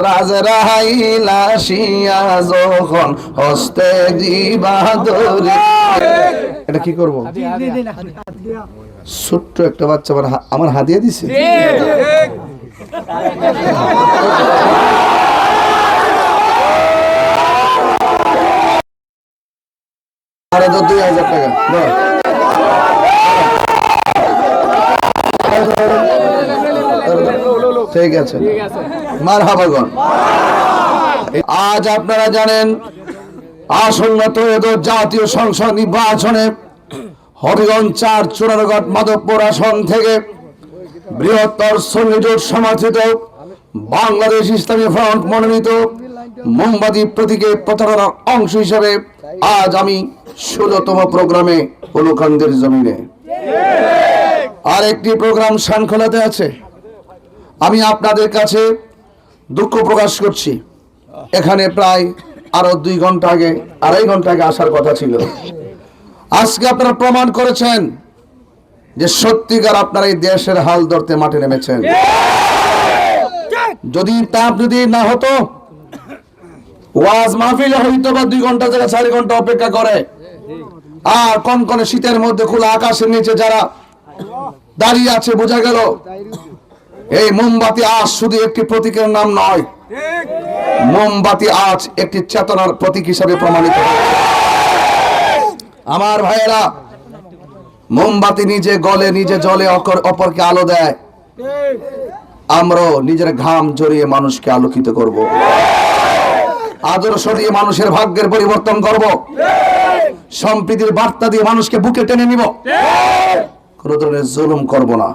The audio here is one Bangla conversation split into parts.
রাজরাইল আসিয়া যখন হস্তে দিবা ধরে এটা কি করব? ছোট্ট একটা বাচ্চা আমার হা- আমার হাতিয়ে দিছে? আরে দুই হাজার টাকা। ঠিক আছে মার হাবাগন আজ আপনারা জানেন, আসন্ন ত্রয়োদশ জাতীয় সংসদ নির্বাচনে হবিগঞ্জ চার চুনারগড় মাধবপুর আসন থেকে বৃহত্তর সংযোগ সমর্থিত বাংলাদেশ ইসলামী ফ্রন্ট মনোনীত মোমবাতি প্রতীকে প্রতারণার অংশ হিসেবে আজ আমি ষোলতম প্রোগ্রামে অনুকান্দের জমিনে। আর একটি প্রোগ্রাম শানখোলাতে আছে। আমি আপনাদের কাছে দুঃখ প্রকাশ করছি। এখানে প্রায় আরও দুই ঘণ্টা আগে, আড়াই ঘণ্টা আগে আসার কথা ছিল। আজকে আপনারা প্রমাণ করেছেন যে সত্যিকার আপনারা এই দেশের হাল ধরতে মাঠে নেমেছেন। যদি তা যদি না হতো, ওয়াজ মাহফিলে হইতো বা দুই ঘণ্টা থেকে চারি ঘণ্টা অপেক্ষা করে। আর কনকনে শীতের মধ্যে খোলা আকাশের নিচে যারা দাঁড়িয়ে আছে, বোঝা গেল এই মোমবাতি আজ শুধু একটি প্রতীকের নাম নয়। মোমবাতি আজ একটি চেতনার প্রতীক হিসাবে প্রমাণিত আমার ভাইয়েরা, মোমবাতি নিজে গলে, নিজে জলে অপরকে আলো দেয়। আমরাও নিজের ঘাম জড়িয়ে মানুষকে আলোকিত করব। আদর্শ দিয়ে মানুষের ভাগ্যের পরিবর্তন করব। সম্প্রীতির বার্তা দিয়ে মানুষকে বুকে টেনে নিব। কোন ধরনের জুলুম করব না।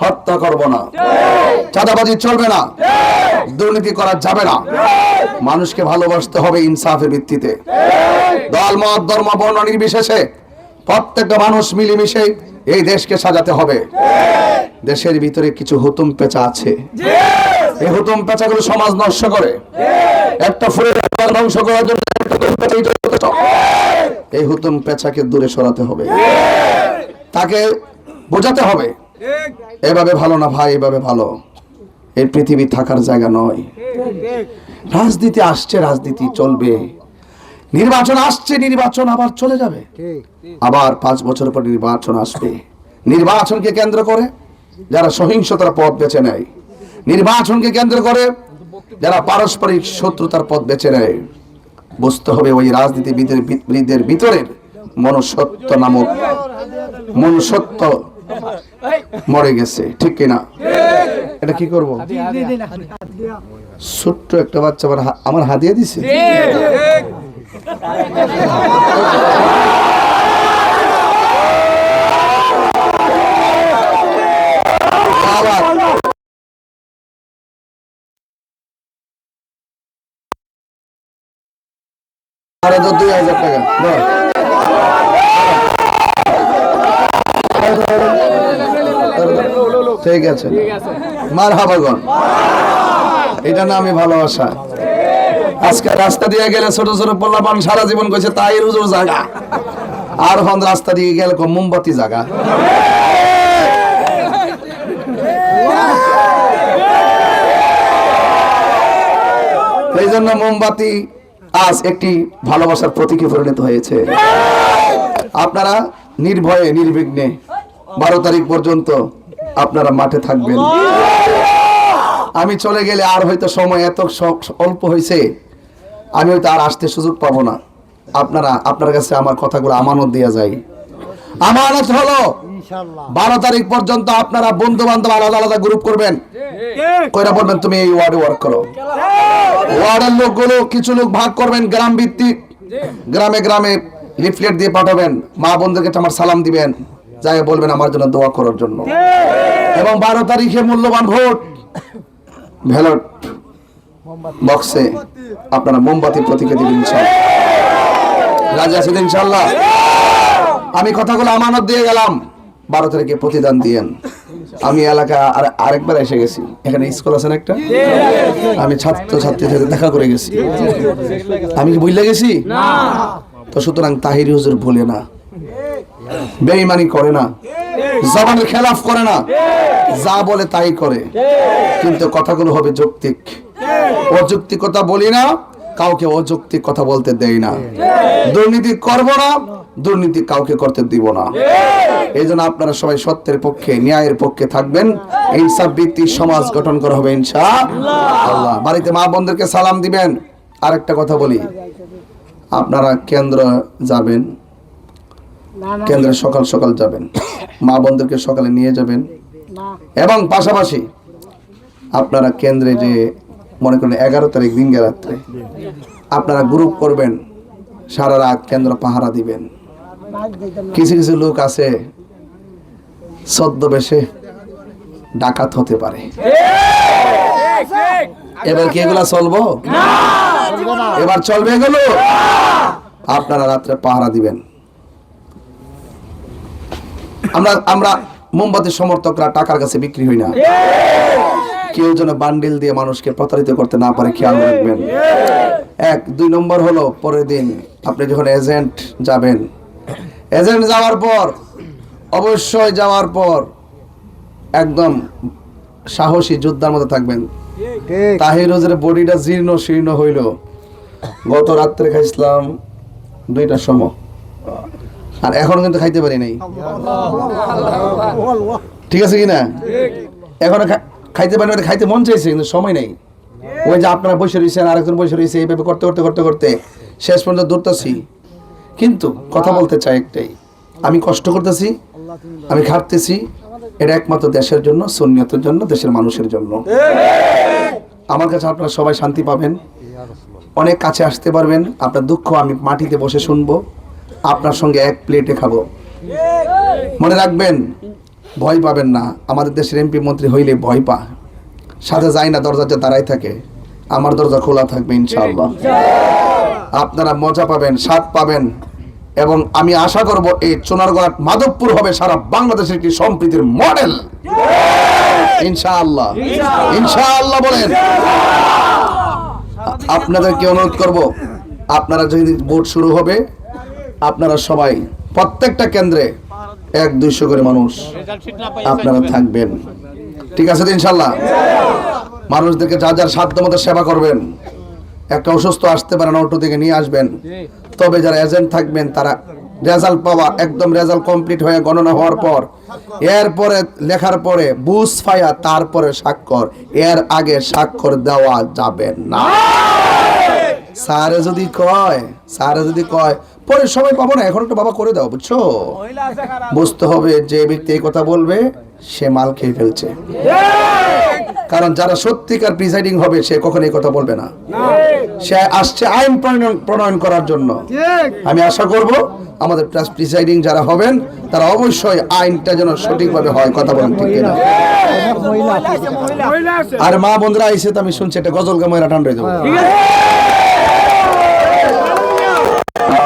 হত্যা করব না। চাঁদাবাজি চলবে না। দুর্নীতি করা যাবে না। মানুষকে ভালোবাসতে হবে ইনসাফের ভিত্তিতে। দল, মত, ধর্ম, বর্ণ নির্বিশেষে প্রত্যেকটা মানুষ মিলেমিশে এই দেশকে সাজাতে হবে। দেশের ভিতরে কিছু হুতুম পেঁচা আছে। এই হুতুম পেঁচাগুলো সমাজ নষ্ট করে। একটা ফুলের ধ্বংস করার জন্য। এই হুতুম পেঁচাকে দূরে সরাতে হবে। তাকে বোঝাতে হবে এভাবে ভালো না ভাই, এভাবে ভালো। এই পৃথিবী থাকার জায়গা নয়। রাজনীতি আসছে, রাজনীতি চলবে। নির্বাচন আসছে, নির্বাচন আবার চলে যাবে। আবার পাঁচ বছর পর নির্বাচন আসবে। নির্বাচনকে কেন্দ্র করে যারা সহিংসতার পথ বেছে নেয়, নির্বাচনকে কেন্দ্র করে যারা পারস্পরিক শত্রুতার পথ বেছে নেয়, বুঝতে হবে ওই রাজনীতিবিদের বিদের ভিতরের মনুষ্যত্ব নামক মনুষ্যত্ব মরে গেছে, ঠিক কিনা? এটা কি করব? ছোট্ট একটা বাচ্চা আমার হাতিয়ে দিছে? আবার আরে দুই হাজার টাকা ঠিক আছে মার হাবাগন এটা না আমি ভালোবাসা। আজকে রাস্তা দিয়ে গেলে ছোট ছোট পোল্লাপান সারা জীবন কইছে, তাই রুজুর জায়গা। আর হন রাস্তা দিয়ে গেলে মোমবাতি জায়গা এই জন্য মোমবাতি আজ একটি ভালোবাসার প্রতীকে পরিণত হয়েছে। আপনারা নির্ভয়ে, নির্বিঘ্নে বারো তারিখ পর্যন্ত আপনারা মাঠে থাকবেন। আমি চলে গেলে আর হয়তো সময় এত অল্প হয়েছে আমি হয়তো আর আসতে সুযোগ পাবো না। আপনারা আপনার কাছে আমার কথাগুলো আমানত দেওয়া যায়। আমানত হলো বারো তারিখ পর্যন্ত আপনারা বন্ধু বান্ধব আলাদা আলাদা গ্রুপ করবেন। কইরা বলবেন তুমি এই ওয়ার্ডে ওয়ার্ক করো। ওয়ার্ডের লোকগুলো কিছু লোক ভাগ করবেন গ্রাম ভিত্তিক গ্রামে গ্রামে লিফলেট দিয়ে পাঠাবেন। মা বোনদেরকে আমার সালাম দিবেন। যাই বলবেন আমার জন্য দোয়া করার জন্য। এবং বারো তারিখে মূল্যবান ভোট। ভ্যালট বক্সে আপনারা মোমবাতি প্রতীকে দিবেন রাজি আছেন ইনশাআল্লাহ? আমি কথাগুলো আমানত দিয়ে গেলাম। বারো তারিখে প্রতিদান দিয়েন। আমি এলাকা আর আরেকবার এসে গেছি। এখানে স্কুল আছেন একটা? আমি ছাত্র ছাত্রীদের দেখা করে গেছি। আমি কি বুঝলে গেছি? তো সুতরাং তাহিরি হুজুর ভুলে না। বেঈমানি করে না। জবানের খেলাফ করে না। যা বলে তাই করে। কিন্তু কথাগুলো হবে যৌক্তিক। অযৌক্তিকতা বলি না, কাউকে অযৌক্তিক কথা বলতে দেই না। দুর্নীতি করব না, দুর্নীতি কাউকে করতে দিব না। এই জন্য আপনারা সবাই সত্যের পক্ষে, ন্যায়ের পক্ষে থাকবেন। ইনসাফ ভিত্তিক সমাজ গঠন করা হবে ইনশা আল্লাহ, বাড়িতে মা বোনদেরকে সালাম দিবেন। আরেকটা কথা বলি। আপনারা কেন্দ্র যাবেন। কেন্দ্রে সকাল সকাল যাবেন। মা বোনদেরকে সকালে নিয়ে যাবেন। এবং পাশাপাশি আপনারা কেন্দ্রে যে মনে করেন এগারো তারিখ দিনকে রাত্রে আপনারা গ্রুপ করবেন সারা রাত কেন্দ্র পাহারা দিবেন। কিছু কিছু লোক আছে ছদ্মবেশে ডাকাত হতে পারে। এবার কি এগুলা চলবো? এবার চলবে এগুলো? আপনারা রাত্রে পাহারা দিবেন। আমরা আমরা মোমবাতির সমর্থকরা টাকার কাছে বিক্রি হই না। কেউ যেন বান্ডিল দিয়ে মানুষকে প্রতারিত করতে না পারে খেয়াল রাখবেন। এক দুই নম্বর হলো পরের দিন আপনি যখন এজেন্ট যাবেন এজেন্ট যাওয়ার পর অবশ্যই যাওয়ার পর একদম সাহসী যোদ্ধার মতো থাকবেন। তাহিরুজের বডিটা জীর্ণ শীর্ণ হইল। গত রাত্রে খাইছিলাম দুইটার সময় আর এখনও কিন্তু খাইতে পারি নাই। ঠিক আছে কি না? এখনও খাইতে পারি না খাইতে মন চাইছে, কিন্তু সময় নেই। ওই যে আপনারা বসে রয়েছেন, আরেকজন বসে রয়েছে, এইভাবে করতে করতে করতে করতে। শেষ পর্যন্ত দৌড়তেছি। কিন্তু কথা বলতে চাই একটাই। আমি কষ্ট করতেছি, আমি খাটতেছি। এটা একমাত্র দেশের জন্য, সুন্নিয়তের জন্য, দেশের মানুষের জন্য। আমার কাছে আপনারা সবাই শান্তি পাবেন। অনেক কাছে আসতে পারবেন। আপনার দুঃখ আমি মাটিতে বসে শুনব। আপনার সঙ্গে এক প্লেটে খাব। মনে রাখবেন, ভয় পাবেন না। আমাদের দেশের এমপি মন্ত্রী হইলে ভয় পা সাথে যায় না দরজাতে দাঁড়াই থাকে। আমার দরজা খোলা থাকবে ইনশাআল্লাহ। আপনারা মজা পাবেন, স্বাদ পাবেন। এবং আমি আশা করব এই চুনারগড় মাধবপুর হবে সারা বাংলাদেশের একটি সম্প্রীতির মডেল। ইনশাআল্লাহ। ইনশাআল্লাহ বলেন। আপনাদেরকে অনুরোধ করব, আপনারা যদি ভোট শুরু হবে আপনারা সবাই প্রত্যেকটা কেন্দ্রে এক দুইশো করে মানুষ আপনারা থাকবেন। ঠিক আছে তো ইনশাল্লাহ? মানুষদেরকে যা যার সাধ্য মতো সেবা করবেন। একটা অসুস্থ আসতে পারেন অটো থেকে নিয়ে আসবেন। তবে যারা এজেন্ট থাকবেন, তারা রেজাল্ট পাওয়া, একদম রেজাল্ট কমপ্লিট হয়ে গণনা হওয়ার পর, এরপরে লেখার পরে বুঝ ফায়া তারপরে স্বাক্ষর। এর আগে স্বাক্ষর দেওয়া যাবে না। স্যারে যদি কয় স্যারে যদি কয় পরে সময় পাবো না এখন একটু বাবা করে দাও বুঝছ? বুঝতে হবে যে ব্যক্তি এই কথা বলবে সে মাল খেয়ে ফেলছে। কারণ যারা সত্যিকার প্রিসাইডিং হবে সে কখনো এই কথা বলবে না। সে আসছে আইন প্রণয়ন করার জন্য। আমি আশা করব আমাদের প্রিসাইডিং যারা হবেন তারা অবশ্যই আইনটা যেন সঠিকভাবে হয় কথা বলেন ঠিক কিনা। আর মা বন্ধুরা আইসে তো আমি শুনছি একটা গজল গাময়রা টান্ডে দেবো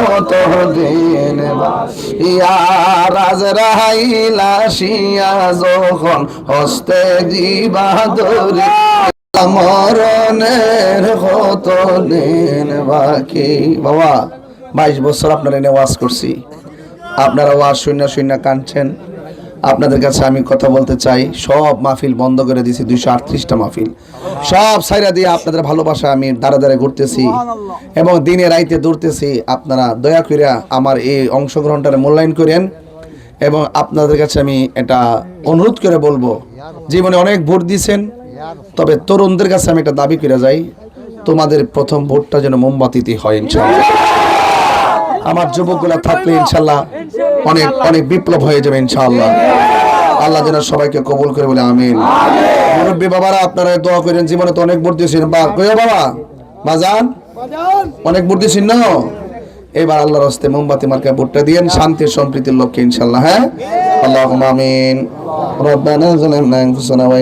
কত দিন ইয়ারাজ রাহাইলা শিয়া যখন হস্তে দিবা দরি মরণের কত দিন বাকি? বাবা, বাইশ বছর আপনারা এনে ওয়াজ করছি। আপনারা ওয়াজ শূন্য শূন্য কাঁদছেন। আপনাদের কাছে আমি কথা বলতে চাই। সব মাহফিল বন্ধ করে দিয়েছি, দুইশো আটত্রিশটা মাহফিল। সব সাইরা দিয়ে আপনাদের ভালোবাসা আমি দাঁড়া দাঁড়া ঘুরতেছি এবং দিনে রাইতে দৌড়তেছি। আপনারা দয়া করে আমার এই অংশগ্রহণটা মূল্যায়ন করেন এবং আপনাদের কাছে আমি এটা অনুরোধ করে বলব, জীবনে অনেক ভোট দিয়েছেন, তবে তরুণদের কাছে আমি একটা দাবি করে যাই, তোমাদের প্রথম ভোটটা যেন মোমবাতিতে হয় ইনশাল্লাহ আমার যুবকগুলা থাকলে ইনশাল্লাহ অনেক অনেক বিপ্লব হয়ে যাবে ইনশাআল্লাহ। আল্লাহ যেন সবাইকে কবুল করে বলে আমিন। মুরব্বী বাবারা, আপনারা দোয়া করেন, জীবনে তো অনেক ভোট দিয়েছেন বা কইও বাবা? বাজান? অনেক ভোট দিয়েছেন না? এবার আল্লাহর হস্তে মোমবাতি মার্কা ভোটটা দিয়েন শান্তির সম্প্রীতির লক্ষ্যে ইনশাল্লাহ হ্যাঁ? আল্লাহ আমিন। রব্বানা আনফুসানা ওয়া